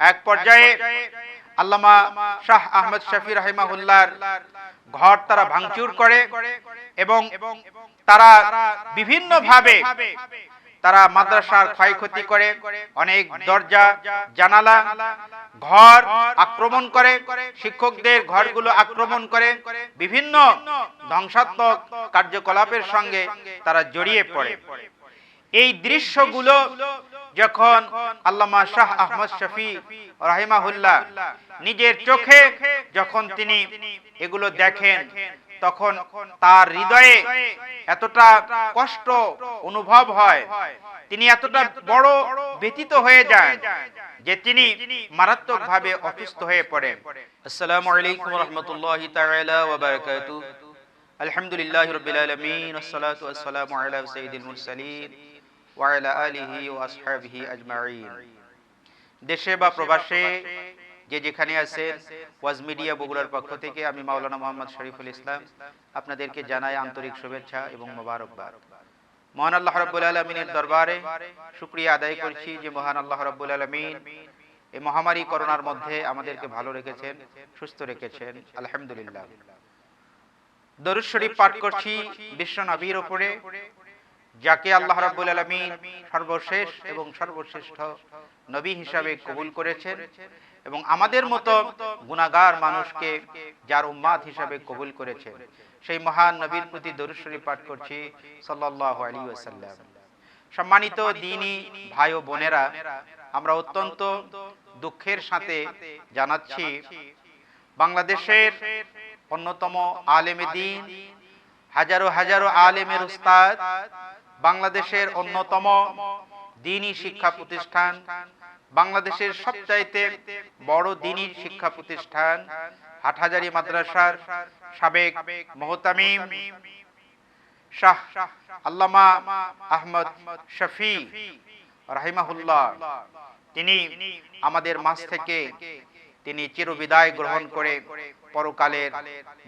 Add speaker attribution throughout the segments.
Speaker 1: এক পর্যায়ে আল্লামা শাহ আহমদ শফি রাহিমাহুল্লাহর ঘর তারা ভাঙচুর করে এবং তারা বিভিন্নভাবে তারা মাদ্রাসার ক্ষয়ক্ষতি করে, অনেক দরজা, জানালা, ঘর আক্রমণ করে, শিক্ষকদের ঘরগুলো আক্রমণ করে, বিভিন্ন ধ্বংসাত্মক কার্যকলাপের সঙ্গে তারা জড়িয়ে পড়ে। এই দৃশ্যগুলো যখন আল্লামা শাহ আহমদ শফি রাহিমাহুল্লাহ নিজের চোখে যখন তিনি এগুলো দেখেন তখন তার হৃদয়ে এতটা কষ্ট অনুভব হয়। তিনি এতটা বড় ব্যতীত হয়ে যান যে তিনি মারাত্মকভাবে অসুস্থ হয়ে পড়েন। আসসালামু আলাইকুম রহমতুল্লাহ তাআলা ওয়া বারাকাতুহু। আলহামদুলিল্লাহি রাব্বিল আলামিন ওয়াসসালাতু ওয়াসসালামু আলা সাইয়্যিদিল মুরসালিন। ওয়া আলা আলিহি ওয়া আসহাবিহি আজমাইন। দেশে বা প্রবাসে যে যেখানে আছেন ওয়াজ মিডিয়া বগুড়ার পক্ষ থেকে আমি মাওলানা মোহাম্মদ শরীফুল ইসলাম আপনাদেরকে জানাই আন্তরিক শুভেচ্ছা এবং মোবারকবাদ। মহান আল্লাহ রাব্বুল আলামিনের দরবারে শুকরিয়া আদায় করছি যে মহান আল্লাহ রাব্বুল আলামিন এই মহামারী করোনার মধ্যে আমাদেরকে ভালো রেখেছেন সুস্থ রেখেছেন। আলহামদুলিল্লাহ। দরুদ শরীফ পাঠ করছি বিশ্ব নবীর উপরে যাকে আল্লাহ রাব্বুল আলামিন সর্বশেষ এবং সর্বশ্রেষ্ঠ নবী হিসাবে কবুল করেছেন এবং আমাদের মতো গুনাহগার মানুষকে যার উম্মাদ হিসাবে কবুল করেছেন। সেই মহান নবীর প্রতি দরুদ শরীফ পাঠ করছি সাল্লাল্লাহু আলাইহি ওয়াসাল্লাম। সম্মানিত দিনী ভাই ও বোনেরা আমরা অত্যন্ত দুঃখের সাথে জানাচ্ছি বাংলাদেশের অন্যতম আলেমে দিন। হাজারো হাজারো আলেমের উস্তাদ বাংলাদেশের অন্যতম দিনী শিক্ষা প্রতিষ্ঠান বাংলাদেশের সবচাইতে বড় দিনী শিক্ষা প্রতিষ্ঠান হাটহাজারি মাদ্রাসার সাবেক মোহতামিম শাহ আল্লামা আহমদ শফি রাহিমাহুল্লাহ। তিনি আমাদের মাঝ থেকে তিনি চিরবিদায় গ্রহণ করে পরকালের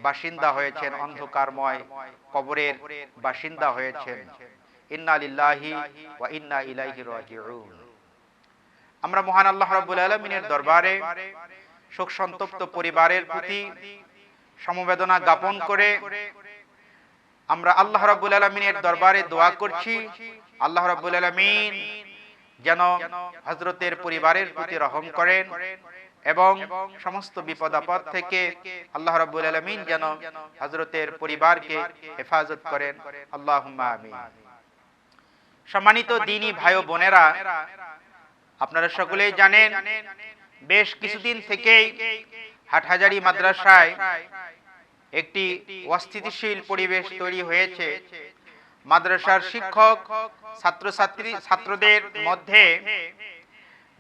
Speaker 1: বাসিন্দা হয়েছেন অন্ধকারময় কবরের বাসিন্দা হয়েছেন। আমরা মহান আল্লাহ রাব্বুল আলামিনের দরবারে শোক সন্তপ্ত পরিবারের প্রতি সমবেদনা জ্ঞাপন করে আমরা আল্লাহ রাব্বুল আলামিনের দরবারে দোয়া করছি, আল্লাহ রাব্বুল আলামিন যেন হযরতের পরিবারের প্রতি রহম করেন এবং সমস্ত বিপদ আপদ থেকে আল্লাহ রাব্বুল আলামিন যেন হযরতের পরিবারকে হেফাজত করেন। আল্লাহ আমিন। সম্মানিত দিনী ভাই ও বোনেরা, আপনারা সকলেই জানেন, বেশ কিছুদিন থেকেই হাটহাজারি মাদ্রাসায় একটি অস্থিতিশীল পরিবেশ তৈরি হয়েছে। মাদ্রাসার শিক্ষক, ছাত্রছাত্রী, ছাত্রদের মধ্যে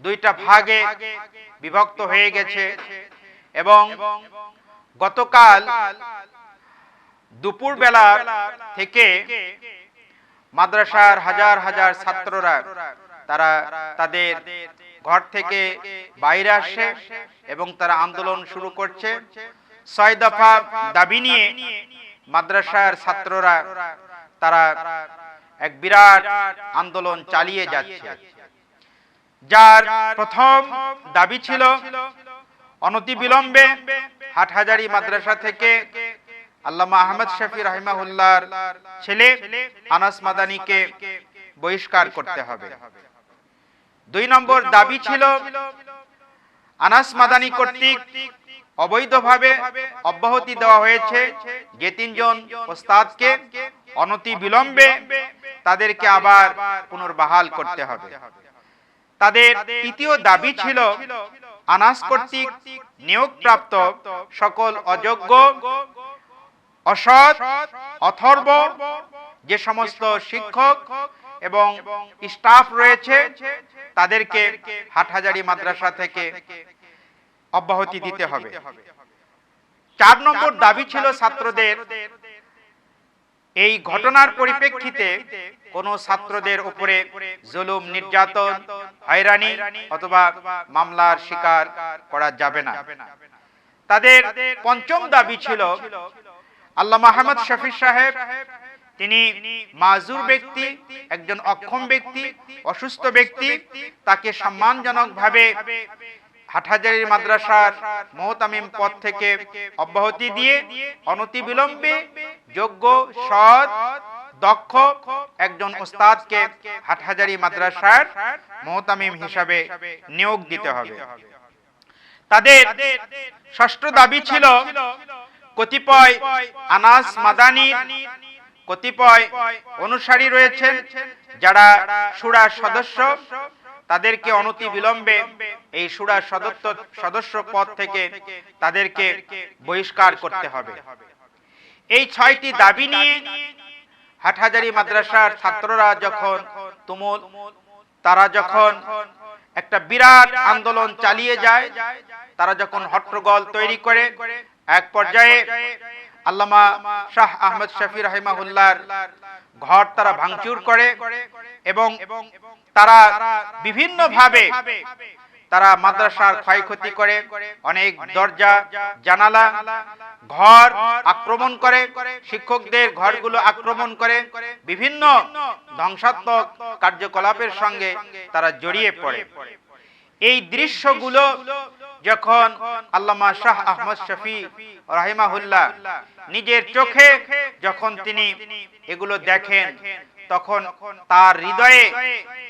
Speaker 1: দুইটা ভাগে বিভক্ত হয়ে গেছে এবং গতকাল দুপুর বেলা থেকে মাদ্রাসার হাজার হাজার ছাত্ররা, তারা তাদের ঘর থেকে বাইরে আসে এবং তারা আন্দোলন শুরু করছে। ছয় দফা দাবি নিয়ে মাদ্রাসার ছাত্ররা, তারা এক বিরাট আন্দোলন চালিয়ে যাচ্ছে। যার প্রথম দাবি ছিল অনতি বিলম্বে হাটহাজারি মাদ্রাসা থেকে আল্লামা আহমদ শফি রাহিমাহুল্লাহর ছেলে আনাস মাদানিকে বহিষ্কার করতে হবে। দুই নম্বর দাবি ছিল, আনাস মাদানি কর্তৃক অবৈধভাবে অব্যাহতি দেওয়া হয়েছে যে তিনজন ওস্তাদকে অনতি বিলম্বে তাদেরকে আবার পুনর্বহাল করতে হবে। তাদের তৃতীয় দাবি ছিল, আনাস কর্তৃক নিয়োগপ্রাপ্ত সকল অযোগ্য অসৎ, অথর্ব, যে সমস্ত শিক্ষক এবং স্টাফ রয়েছে, তাদেরকে হাটহাজারি মাদ্রাসা থেকে অব্যাহতি দিতে হবে। চার নম্বর দাবি ছিল ছাত্রদের, এই ঘটনার পরিপ্রেক্ষিতে কোন ছাত্রদের উপরে জুলুম, নির্যাতন, হয়রানি অথবা মামলার শিকার করা যাবে না। তাদের পঞ্চম দাবি ছিল আল্লাহ মাহমদ শফি সাহেব, তিনি মাজুর ব্যক্তি, একজন অক্ষম ব্যক্তি, অসুস্থ ব্যক্তি, তাকে সম্মানজনক ভাবে হাটহাজারীর মাদ্রাসার মোহতামিম পদ থেকে অব্যাহতি দিয়ে অনতি বিলম্বে যোগ্য, সৎ, দক্ষ একজন ওস্তাদকে হাটহাজারি মাদ্রাসার মোহতামিম হিসাবে নিয়োগ দিতে হবে। তাদের ষষ্ঠ দাবি ছিল কতিপয় আনাস মাদানির কতিপয় অনুসারী রয়েছেন যারা সুরা সদস্য। তাদেরকে অনতি বিলম্বে এই সুরা সদস্য সদস্য পদ থেকে তাদেরকে বহিষ্কার করতে হবে। এই ছয়টি দাবি নিয়ে হাটহাজারি মাদ্রাসার ছাত্ররা যখন তুমুল, তারা যখন একটা বিরাট আন্দোলন চালিয়ে যায়, তারা যখন হট্টগোল তৈরি করে এক পর্যায়ে আল্লামা শাহ আহমদ শফি রহিমাহুল্লাহর ঘর তারা ভাঙচুর করে এবং তারা বিভিন্ন ভাবে তারা মাদ্রাসার ক্ষয়ক্ষতি করে, অনেক দরজা, জানালা, ঘর আক্রমণ করে, শিক্ষকদের ঘরগুলো আক্রমণ করে, বিভিন্ন ধ্বংসাত্মক কার্যকলাপের সঙ্গে তারা জড়িয়ে পড়ে। এই দৃশ্যগুলো যখন আল্লামা শাহ আহমদ শফি রাহিমাহুল্লাহ নিজের চোখে যখন তিনি এগুলো দেখেন তখন তার হৃদয়ে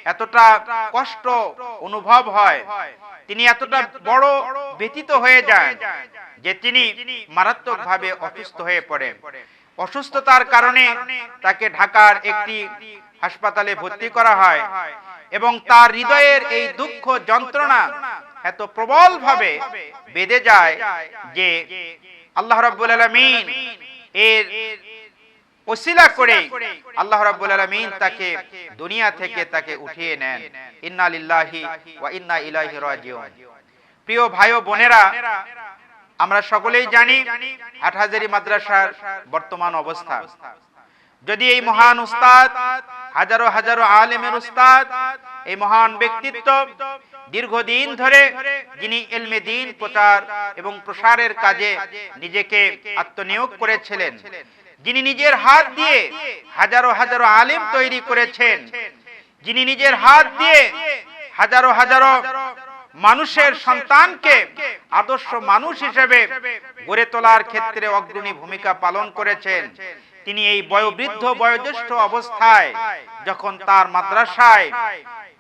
Speaker 1: এতটা কষ্ট অনুভব হয়। তিনি এতটা বড় ব্যতীত হয়ে যান যে তিনি মারাত্মকভাবে অসুস্থ হয়ে পড়েন। অসুস্থতার কারণে তাকে ঢাকার একটি হাসপাতালে ভর্তি করা হয় এবং তার হৃদয়ের এই দুঃখ যন্ত্রণা এত প্রবল ভাবে বেঁধে যায় যে আল্লাহ রাব্বুল আলামিন এর ওসিলা করে আল্লাহ রাব্বুল আলামিন তাকে দুনিয়া থেকে তাকে উঠিয়ে নেন। ইন্না লিল্লাহি ওয়া ইন্না ইলাইহি রাজিউন। প্রিয় ভাই ও বোনেরা, আমরা সকলেই জানি হাটহাজারি মাদ্রাসার বর্তমান অবস্থা। যদি এই মহান উস্তাদ, হাজারো হাজারো আলেমের উস্তাদ, এই মহান ব্যক্তিত্ব দীর্ঘদিন ধরে যিনি এলমে দিন প্রচার এবং প্রসারের কাজে নিজেকে আত্মনিয়োগ করেছিলেন, যিনি নিজের হাত দিয়ে হাজারো হাজারো আলেম তৈরি করেছেন, যিনি নিজের হাত দিয়ে হাজারো হাজারো মানুষের সন্তানকে আদর্শ মানুষ হিসেবে গড়ে তোলার ক্ষেত্রে অগ্রণী ভূমিকা পালন করেছেন তিনি এই বয়োবৃদ্ধ, বয়োজ্যেষ্ঠ অবস্থায় যখন তার মাদ্রাসায়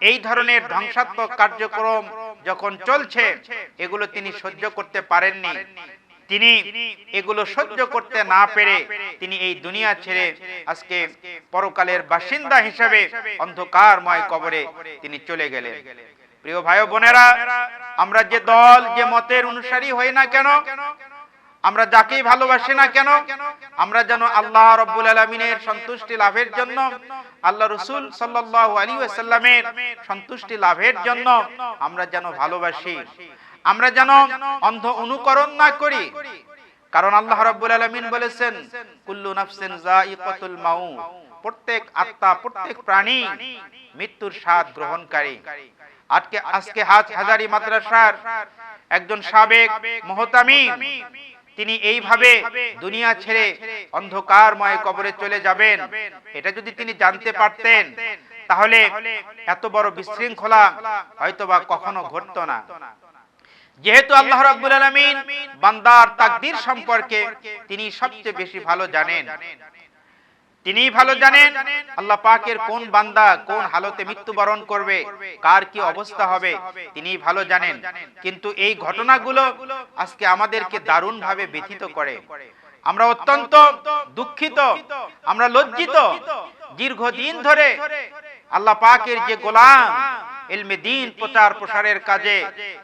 Speaker 1: এই ধরনের ধ্বংসাত্মক কার্যক্রম যখন চলছে, এগুলো তিনি সহ্য করতে পারেননি। তিনি এগুলো সহ্য করতে না পেরে তিনি এই দুনিয়া ছেড়ে আজকে পরকালের বাসিন্দা হিসেবে অন্ধকারময় কবরে তিনি চলে গেলেন। প্রিয় ভাই বোনেরা, আমরা যে দল, যে মতের অনুসারী হই না কেন আমরা যাকেই ভালোবাসি না কেন, আমরা যেন আল্লাহ রব্বুল আলমিনের সন্তুষ্টি লাভের জন্য, আল্লাহ রসুল সাল্লাহ আলী সাল্লামের সন্তুষ্টি লাভের জন্য আমরা যেন ভালোবাসি। আমরা যেন অন্ধ অনুকরণ না করি। কারণ আল্লাহ রাব্বুল আলামিন বলেছেন, কুল্লু নাফসিন প্রত্যেক আত্মা, প্রত্যেক প্রাণী মৃত্যুর স্বাদ গ্রহণকারী। আজকে আজকে হাজ হাজারি মাদ্রাসার একজন সাবেক মহতামিম তিনি এইভাবে দুনিয়া ছেড়ে অন্ধকারময় কবরে চলে যাবেন। এটা যদি তিনি জানতে পারতেন তাহলে এত বড় বিশৃঙ্খলা হয়তোবা কখনো ঘটত না। যেহেতু আল্লাহ রাব্বুল আলামিন বান্দার তাকদীর সম্পর্কে তিনি সবচেয়ে বেশি ভালো জানেন। তিনি ভালো জানেন আল্লাহ পাকের কোন বান্দা কোন হালতে মৃত্যুবরণ করবে, কার কি অবস্থা হবে তিনি ভালো জানেন। কিন্তু এই ঘটনাগুলো আজকে আমাদেরকে দারুণ ভাবে ব্যথিত করে। আমরা অত্যন্ত দুঃখিত, আমরা লজ্জিত। দীর্ঘদিন ধরে আল্লাহ পাকের যে গোলাম এলমে দিন প্রচার প্রসারের কাজে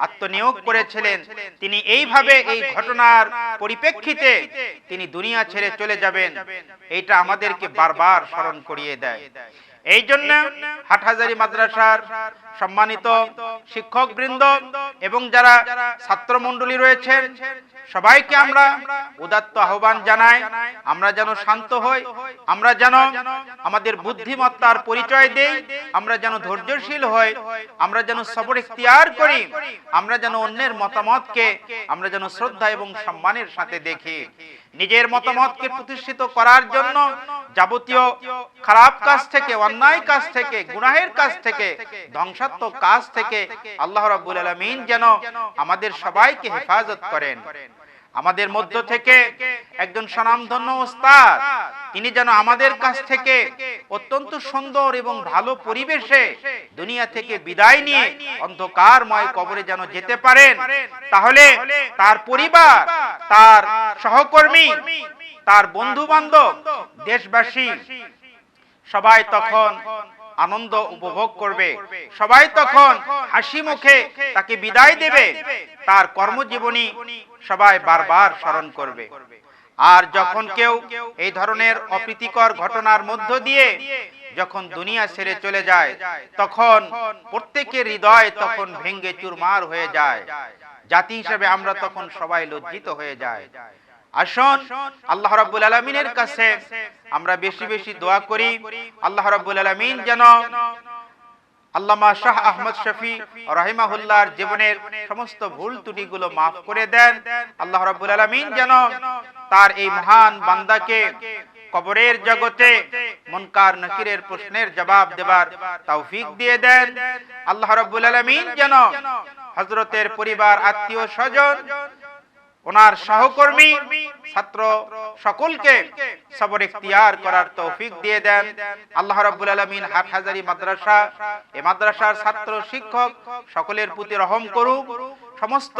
Speaker 1: আত্মনিয়োগ করেছিলেন। তিনি এইভাবে এই ঘটনার পরিপ্রেক্ষিতে তিনি দুনিয়া ছেড়ে চলে যাবেন। এটা আমাদেরকে বারবার স্মরণ করিয়ে দেয়। এই জন্য হাটহাজারি মাদ্রাসার সম্মানিত শিক্ষক বৃন্দ এবং যারা ছাত্রমণ্ডলী রয়েছেন সবাইকে আমরা উদাত্ত আহ্বান জানাই। আমরা যেন শান্ত হই আমরা যেন আমাদের বুদ্ধিমত্তার পরিচয় দেই আমরা যেন ধৈর্যশীল হই আমরা যেন সবর ইখতিয়ার করি আমরা যেন অন্যের মতামতকে আমরা যেন শ্রদ্ধা এবং সম্মানের সাথে দেখি। নিজের মতামতকে প্রতিষ্ঠিত করার জন্য যাবতীয় খারাপ কাজ থেকে, অন্যায় কাজ থেকে, গুনাহের কাজ থেকে, ধ্বংসাত্মক কাজ থেকে আল্লাহ রাব্বুল আলামিন যেন আমাদের সবাইকে হেফাজত করেন। আমাদের মধ্য থেকে একজন স্বনামধন্য ওস্তাদ, তিনি যেন আমাদের কাছ থেকে অত্যন্ত সুন্দর এবং ভালো পরিবেশে দুনিয়া থেকে বিদায় নিয়ে অন্ধকারময় কবরে যেন যেতে পারেন, তাহলে তার পরিবার, তার সহকর্মী তার বন্ধু বান্ধব দেশবাসী, সবাই তখন আনন্দ উপভোগ করবে। সবাই তখন হাসি মুখে তাকে বিদায় দেবে। তার কর্মজীবনী সবাই বারবার স্মরণ করবে। আর যখন কেউ এই ধরনের অপ্রীতিকর ঘটনার মধ্য দিয়ে যখন দুনিয়া ছেড়ে চলে যায়, তখন প্রত্যেকের হৃদয় তখন ভেঙ্গে চুরমার হয়ে যায়। জাতি হিসেবে আমরা তখন সবাই লজ্জিত হয়ে যায়। আসুন আল্লাহ রাব্বুল আলামিনের কাছে আমরা বেশি বেশি দোয়া করি। আল্লাহ রাব্বুল আলামিন যেন আল্লামা শাহ আহমদ শফি রাহিমাহুল্লাহর জীবনের সমস্ত ভুল ত্রুটিগুলো মাফ করে দেন। আল্লাহ রাব্বুল আলামিন যেন তার এই মহান বান্দাকে কবরের জগতে মুনকার নকিরের প্রশ্নের জবাব দেবার তৌফিক দিয়ে দেন। আল্লাহ রাব্বুল আলামিন যেন হযরতের পরিবার আত্মীয় স্বজন ওনার সহকর্মী, ছাত্র সকলকে সবর ইখতিয়ার করার তৌফিক দিয়ে দেন। আল্লাহ রাব্বুল আলামিন হাটহাজারি মাদ্রাসা, এ মাদ্রাসার ছাত্র, শিক্ষক সকলের প্রতি রহম করুক। সমস্ত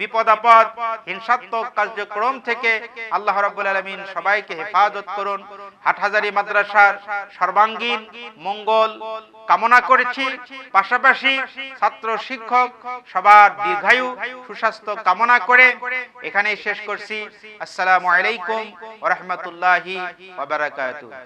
Speaker 1: বিপদ আপদ, হিংসাত্মক কার্যক্রম থেকে আল্লাহ রাব্বুল আলামিন সবাইকে হেফাজত করুন। হাটহাজারি মাদ্রাসার সর্বাঙ্গীন মঙ্গল কামনা করেছি। পাশাপাশি ছাত্র শিক্ষক সবার দীর্ঘায়ু সুস্বাস্থ্য কামনা করে এখানে শেষ করছি। আসসালামু আলাইকুম ওয়া রাহমাতুল্লাহি ওয়া বারাকাতুহু।